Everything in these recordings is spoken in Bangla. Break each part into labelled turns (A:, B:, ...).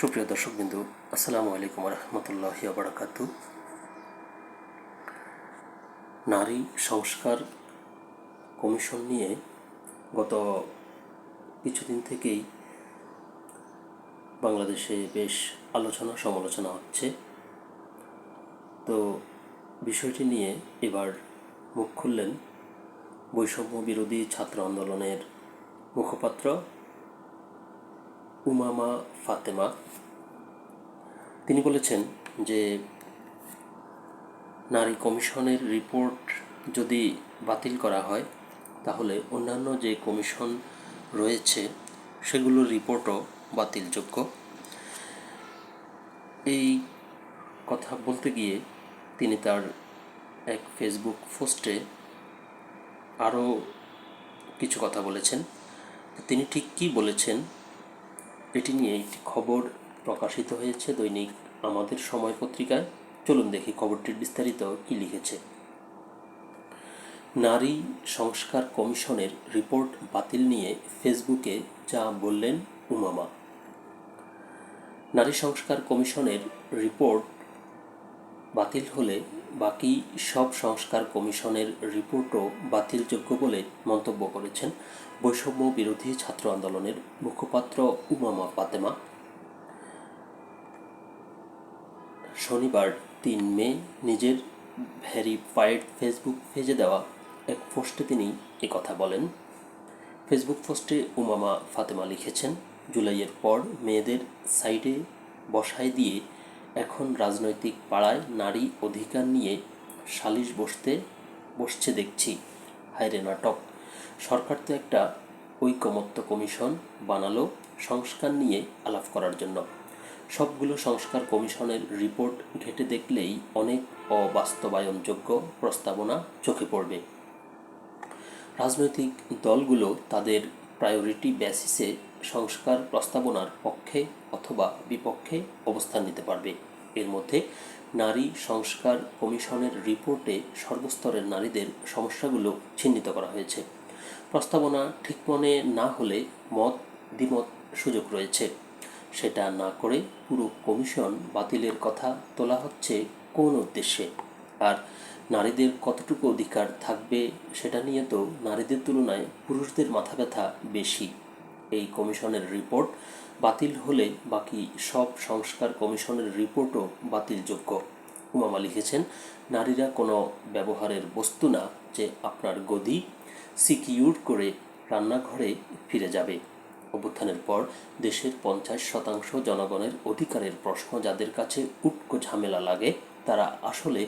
A: সুপ্রিয় দর্শকবিন্দু, আসসালামু আলাইকুম রহমতুল্লাহ বারাকাতু নারী সংস্কার কমিশন নিয়ে গত কিছুদিন থেকেই বাংলাদেশে বেশ আলোচনা সমালোচনা হচ্ছে। তো বিষয়টি নিয়ে এবার মুখ খুললেন বৈষম্য বিরোধী ছাত্র আন্দোলনের মুখপাত্র উমামা ফাতেমা, তিনি বলেছেন যে নারী কমিশনের রিপোর্ট যদি বাতিল করা হয়, তাহলে অন্যান্য যে কমিশন রয়েছে, সেগুলোর রিপোর্টও বাতিলযোগ্য। এই কথা বলতে গিয়ে তিনি তার এক ফেসবুক পোস্টে আরও কিছু কথা বলেছেন। তিনি ঠিক কী বলেছেন এটি নিয়ে একটি খবর প্রকাশিত হয়েছে দৈনিক আমাদের সময় পত্রিকায়। চলুন দেখি খবরটির বিস্তারিত কি লিখেছে। নারী সংস্কার কমিশনের রিপোর্ট বাতিল নিয়ে ফেসবুকে যা বললেন উমামা। নারী সংস্কার কমিশনের রিপোর্ট বাতিল হলে বাকি সব সংস্কার কমিশনের রিপোর্টও বাতিলযোগ্য বলে মন্তব্য করেছেন বৈষম্য বিরোধী ছাত্র আন্দোলনের মুখপাত্র উমামা ফাতেমা। শনিবার তিন মে নিজের ভেরিফাইড ফেসবুক পেজে দেওয়া এক পোস্টে তিনি কথা বলেন। ফেসবুক পোস্টে উমামা ফাতেমা লিখেছেন, জুলাইয়ের পর মেয়েদের সাইডে বসায় দিয়ে এখন রাজনৈতিক পাড়ায় নারী অধিকার নিয়ে সালিশ বসতে বসছে দেখছি। হায়রে নাটক। সরকার তো একটা ঐকমত্য কমিশন বানালো সংস্কার নিয়ে আলাপ করার জন্য। সবগুলো সংস্কার কমিশনের রিপোর্ট ঘেটে দেখলেই অনেক অবাস্তবায়নযোগ্য প্রস্তাবনা চোখে পড়বে। রাজনৈতিক দলগুলো তাদের প্রায়োরিটি বেসিসে সংস্কার প্রস্তাবনার পক্ষে অথবা বিপক্ষে অবস্থান নিতে পারবে। এর মধ্যে নারী সংস্কার কমিশনের রিপোর্টে সর্বস্তরের নারীদের সমস্যাগুলো চিহ্নিত করা হয়েছে। প্রস্তাবনা ঠিক মনে না হলে মত দ্বিমত সুযোগ রয়েছে। সেটা না করে পুরো কমিশন বাতিলের কথা তোলা হচ্ছে কোন উদ্দেশ্যে? আর নারীদের কতটুকু অধিকার থাকবে সেটা নিয়ে তো নারীদের তুলনায় পুরুষদের মাথা ব্যথা বেশি। এই কমিশনের রিপোর্ট বাতিল হলে বাকি সব সংস্কার কমিশনের রিপোর্টও বাতিলযোগ্য। উমামা লিখেছেন, নারীরা কোনো ব্যবহারের বস্তু না যে আপনার গদি সিকিউর করে রান্নাঘরে ফিরে যাবে। অভ্যুত্থানের পর দেশের পঞ্চাশ শতাংশ জনগণের অধিকারের প্রশ্ন যাদের কাছে উটকো ঝামেলা লাগে, তারা আসলে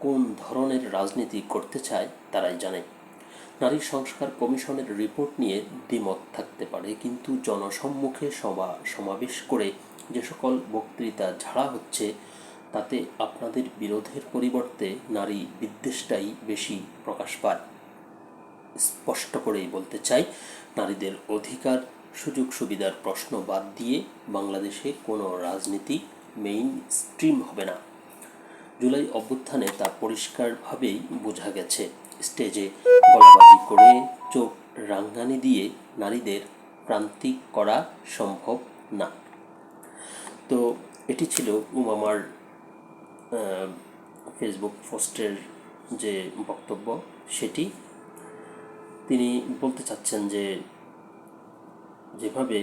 A: কোন ধরনের রাজনীতি করতে চায় তারাই জানে। নারী সংস্কার কমিশনের রিপোর্ট নিয়ে দ্বিমত থাকতে পারে, কিন্তু জনসম্মুখে সভা, সমাবেশ করে যে সকল বক্তৃতা ঝাড়া হচ্ছে, তাতে আপনাদের বিরোধের পরিবর্তে নারী বিদ্বেষটাই বেশি প্রকাশ পায়। স্পষ্ট করেই বলতে চাই, নারীদের অধিকার, সুযোগ সুবিধার প্রশ্ন বাদ দিয়ে বাংলাদেশে কোনো রাজনীতি মেইন স্ট্রিম হবে না। জুলাই অভ্যুত্থানে তা পরিষ্কারভাবেই বোঝা গেছে। স্টেজে গলাবাজি করে, চোখ রাঙ্গানি দিয়ে নারীদের প্রান্তিক করা সম্ভব না। তো এটি ছিল উমামার ফেসবুক পোস্টের যে বক্তব্য, সেটি তিনি বলতে চাচ্ছেন যে, যেভাবে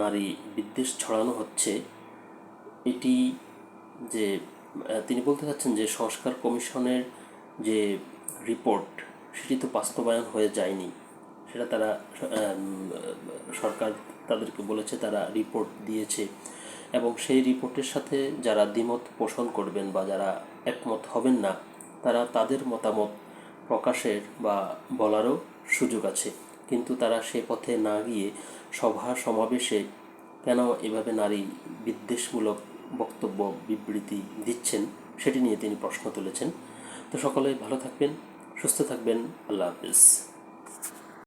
A: নারী বিদ্বেষ ছড়ানো হচ্ছে, এটি যে তিনি বলতে চাচ্ছেন যে, সংস্কার কমিশনের যে রিপোর্ট, সেটি তো বাস্তবায়ন হয়ে যায়নি। সেটা তারা সরকার তাদেরকে বলেছে, তারা রিপোর্ট দিয়েছে। এবং সেই রিপোর্টের সাথে যারা দ্বিমত পোষণ করবেন বা যারা একমত হবেন না, তারা তাদের মতামত প্রকাশের বা বলারও সুযোগ আছে। কিন্তু তারা সে পথে না গিয়ে সভা সমাবেশে কেন এভাবে নারী বিদ্বেষমূলক বক্তব্য বিবৃতি দিচ্ছেন সেটি নিয়ে তিনি প্রশ্ন তুলেছেন। তো সকলে ভালো থাকবেন, সুস্থ থাকবেন, আল্লাহ হাফিজ।